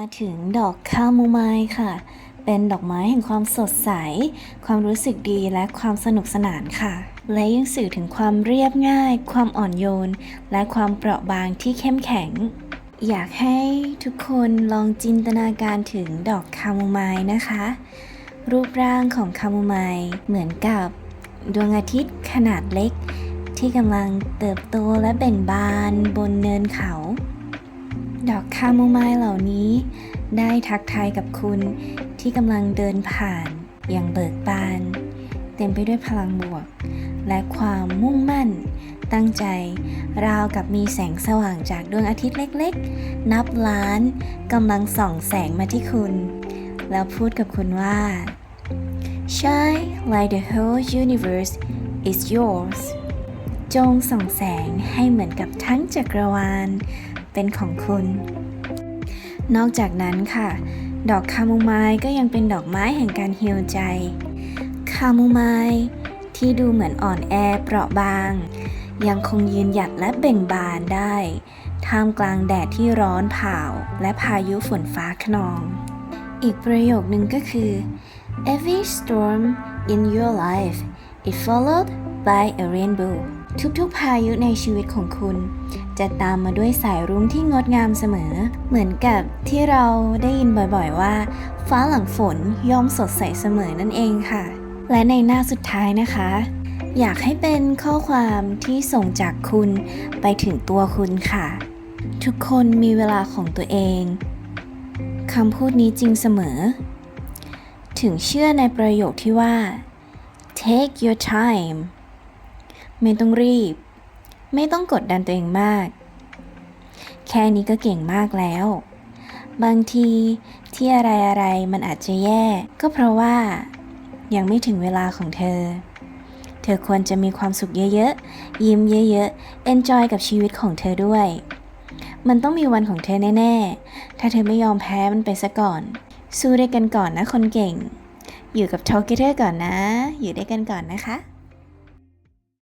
มาถึงดอกคาโมไมล์ค่ะ เป็นดอกไม้แห่งความสดใส ความรู้สึกดีและความสนุกสนานค่ะ และยังสื่อถึงความเรียบง่าย ความอ่อนโยน และความเปราะบางที่เข้มแข็ง อยากให้ทุกคนลองจินตนาการถึงดอกคาโมไมล์นะคะ รูปร่างของคาโมไมล์เหมือนกับดวงอาทิตย์ขนาดเล็ก ที่กำลังเติบโตและเบ่งบานบนเนินเขา ดอกคาโมไมล์เหล่านี้ ได้ทักทายกับคุณที่กำลังเดินผ่านอย่างเบิกบาน เต็มไปด้วยพลังบวก และความมุ่งมั่น ตั้งใจ ราวกับมีแสงสว่างจากดวงอาทิตย์เล็กๆ นับล้านกำลังส่องแสงมาที่คุณ แล้วพูดกับคุณว่า Shine like the whole universe is yours จงส่องแสงให้เหมือนกับทั้งจักรวาล เป็นของคุณ นอกจากนั้นค่ะ ดอกคาโมไมล์ก็ยังเป็นดอกไม้แห่งการฮีลใจ คาโมไมล์ที่ดูเหมือนอ่อนแอเปราะบาง ยังคงยืนหยัดและเบ่งบานได้ ท่ามกลางแดดที่ร้อนเผาและพายุฝนฟ้าขนอง อีกประโยคนึงก็คือ Every storm in your life is followed by a rainbow ทุกๆพายุในชีวิตของคุณ จะตามมาด้วยสายรุ้งที่งดงามเสมอ เหมือนกับที่เราได้ยินบ่อยๆว่า ฟ้าหลังฝนย่อมสดใสเสมอนั่นเองค่ะ และในหน้าสุดท้ายนะคะ อยากให้เป็นข้อความที่ส่งจากคุณไปถึงตัวคุณค่ะ ทุกคนมีเวลาของตัวเองคำพูดนี้จริงเสมอ ถึงเชื่อในประโยคที่ว่า take your time ไม่ต้องรีบ ไม่ต้องกดดันตัวเองมาก แค่นี้ก็เก่งมากแล้ว บางทีที่อะไรอะไรมันอาจจะแย่ ก็เพราะว่า ยังไม่ถึงเวลาของเธอ เธอควรจะมีความสุขเยอะๆ ยิ้มเยอะๆ enjoy กับชีวิตของเธอด้วย มันต้องมีวันของเธอแน่ๆ ถ้าเธอไม่ยอมแพ้มันไปซะก่อน สู้ด้วยกันก่อนนะคนเก่ง อยู่กับ Talkator ก่อนนะ อยู่ด้วยกันก่อนนะคะ